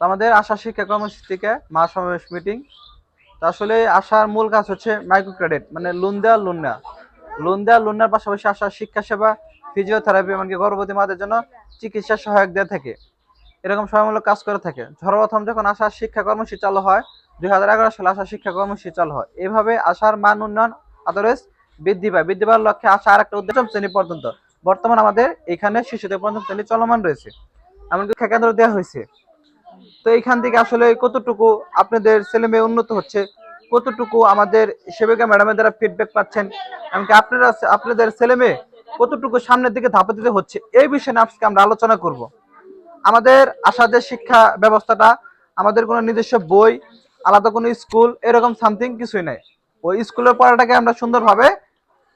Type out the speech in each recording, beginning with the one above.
আমাদের আশা শিক্ষা কর্মসূচি থেকে মা সমাবেশ মিটিং আসলে আসার মূল কাজ হচ্ছে মাইক্রো ক্রেডিট মানে লোন দেওয়া লোন নেওয়া লোন দেওয়া লোন নেওয়ার পাশাপাশি আসার শিক্ষা সেবা ফিজিওথেরাপি এমনকি গর্ভবতী মাদের জন্য চিকিৎসা সহায়ক দেওয়া থাকে। এরকম সময়মূলক কাজ করে থাকে। সর্বপ্রথম যখন আশার শিক্ষা কর্মসূচি চালু হয়, দুই হাজার এগারো সালে আশা শিক্ষা কর্মসূচি চালু হয়। এইভাবে আশার মান উন্নয়ন আদারওয়াইজ বৃদ্ধি পায়। বৃদ্ধি পাওয়ার লক্ষ্যে আশা আর একটা উদ্দেশ্য শ্রেণি পর্যন্ত। বর্তমান আমাদের এখানে শিশুদের পর্যন্ত শ্রেণি চলমান রয়েছে। এমনকি শিক্ষা কেন্দ্র দেওয়া হয়েছে। তো এইখান থেকে আসলে কতটুকু আপনাদের ছেলে মেয়ে উন্নত হচ্ছে, কতটুকু আমাদের সেবিকা ম্যাডামের দ্বারা ফিডব্যাক পাচ্ছেন, এমনকি আপনারা আপনাদের ছেলে মেয়ে কতটুকু সামনের দিকে ধাপা দিতে হচ্ছে, এই বিষয়ে নিয়ে আজকে আমরা আলোচনা করব। আমাদের আশাদের শিক্ষা ব্যবস্থাটা আমাদের কোনো নিজস্ব বই, আলাদা কোনো স্কুল, এরকম সামথিং কিছুই নাই। ওই স্কুলের পড়াটাকে আমরা সুন্দরভাবে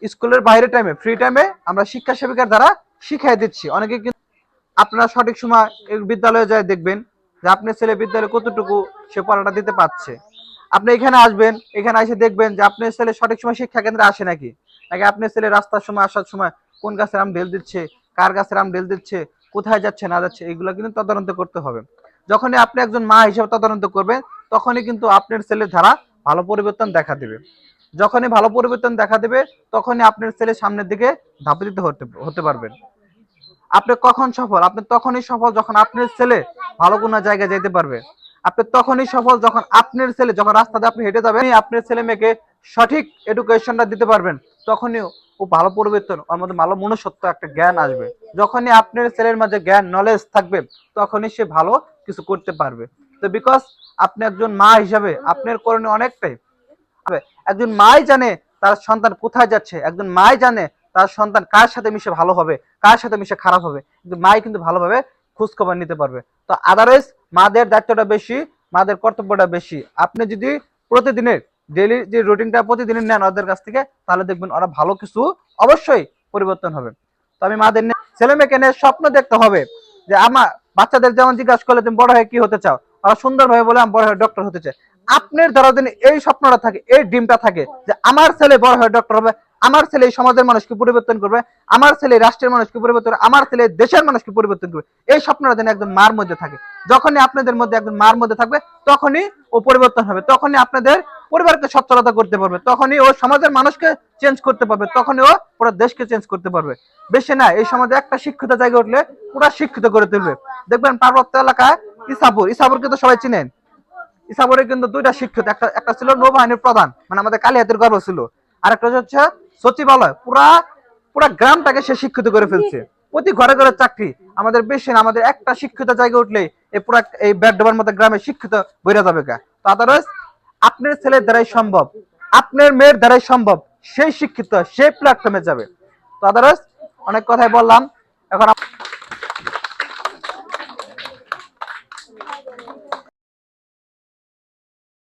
স্কুলের বাইরে টাইমে ফ্রি টাইমে আমরা শিক্ষা সেবিকার দ্বারা শিখাই দিচ্ছি। অনেকে কিন্তু আপনারা সঠিক সময় বিদ্যালয়ে যায় দেখবেন যে আপনার ছেলে বিদ্যালয়ে কতটুকু সে পড়াটা দিতে পারছে? আপনি এখানে আসবেন, এখানে এসে দেখবেন যে আপনার ছেলে সঠিক সময় শিক্ষা কেন্দ্রে আসে নাকি? নাকি আপনার ছেলে রাস্তার সময়, আসার সময় কোন গাছের আম ঢেল দিচ্ছে, কার গাছের আম ঢেল দিচ্ছে, কোথায় যাচ্ছে, না যাচ্ছে, এগুলো কিন্তু তদারন্ত করতে হবে। যখনই আপনি একজন মা হিসেবে তদারন্ত করবেন, তখনই কিন্তু আপনার ছেলের ধারা ভালো পরিবর্তন দেখা দেবে। যখনই ভালো পরিবর্তন দেখা দেবে, তখনই আপনার ছেলে সামনের দিকে ধাপে দিতে হতে হতে পারবেন। আপনি কখন সফল? আপনি তখনই সফল যখন আপনার ছেলে ভালো কোনো জায়গায় যেতে পারবে। আপনি তখনই সফল যখন আপনার ছেলে, যখন রাস্তাতে আপনি হেঁটে যাবেন আপনার ছেলে মেয়েকে সঠিক এডুকেশনটা দিতে পারবেন। তখনই ও ভালো পরিবর্তন, ওর মধ্যে ভালো মনুষ্যত্ব একটা জ্ঞান আসবে। যখনই আপনার ছেলের মাঝে জ্ঞান নলেজ থাকবে, তখনই সে ভালো কিছু করতে পারবে। তো বিকজ আপনি একজন মা হিসাবে, আপনার করণীয় অনেকটাই। একজন মাই জানে তার সন্তান কোথায় যাচ্ছে, একজন মাই জানে তার সন্তান কার সাথে মিশে ভালো হবে, কার সাথে মিশে খারাপ হবে। কিন্তু মাই কিন্তু ভালোভাবে খোঁজ খবর নিতে পারবে। তো আদারওয়াইজ মাদের দায়িত্বটা বেশি, মাদের কর্তব্যটা বেশি। আপনি যদি প্রতিদিনের ডেলি যে রুটিনটা প্রতিদিনের নেন ওদের কাছ থেকে, তাহলে দেখবেন ওরা ভালো কিছু অবশ্যই পরিবর্তন হবে। তো আমি মাদের ছেলে মেয়েকে নিয়ে স্বপ্ন দেখতে হবে যে আমার বাচ্চাদের যেমন জিজ্ঞাসা করলে তুমি বড় হয়ে কি হতে চাও? ওরা সুন্দরভাবে বলে, আমি বড় হয়ে ডক্টর হতে চাই। আপনার ধরো যদি এই স্বপ্নটা থাকে, এই ড্রিমটা থাকে যে আমার ছেলে বড় হয়ে ডক্টর হবে। আমার ছেলে সমাজের মানুষকে পরিবর্তন করবে, আমার ছেলে রাষ্ট্রের মানুষকে পরিবর্তন করবে, আমার ছেলে দেশের মানুষকে পরিবর্তন করবে। এই স্বপ্নটা যেন একজন মার মধ্যে থাকে। যখনই আপনাদের মধ্যে একজন মার মধ্যে থাকবে, তখনই ও পরিবর্তন হবে, তখনই আপনাদের পরিবারকে সচ্ছলতা করতে পারবে, তখনই ও সমাজের মানুষকে চেঞ্জ করতে পারবে, তখনই ও পুরো দেশকে চেঞ্জ করতে পারবে। বেশি না, এই সমাজে একটা শিক্ষিত জায়গা উঠলে পুরো শিক্ষিত করে তুলবে। দেখবেন পার্বত্য এলাকায় ইসাপুর, ইসাপুরকে তো সবাই চিনেন। ইসাপুরে কিন্তু দুইটা শিক্ষিত, একটা একটা ছিল নৌবাহিনীর প্রধান মানে আমাদের কালিহাতের গর্ব ছিল। আর একটা হচ্ছে সচিবালয়, পুরা পুরা গ্রামটাকে সে শিক্ষিত করে ফেলছে। প্রতি ঘরে ঘরে চাকরি। আমাদের বেশি না, আমাদের একটা শিক্ষিত জায়গা উঠলে এই পুরা, এই ব্যাডডোবার মতো গ্রামে শিক্ষিত বইরা যাবে কা? তো আদারওয়াইজ আপনার ছেলের দ্বারাই সম্ভব। আপনার মেয়ের দ্বারাই সম্ভব। সেই শিক্ষিত, সেই প্ল্যাটফর্মে যাবে। তো আদারওয়াইজ অনেক কথাই বললাম। এখন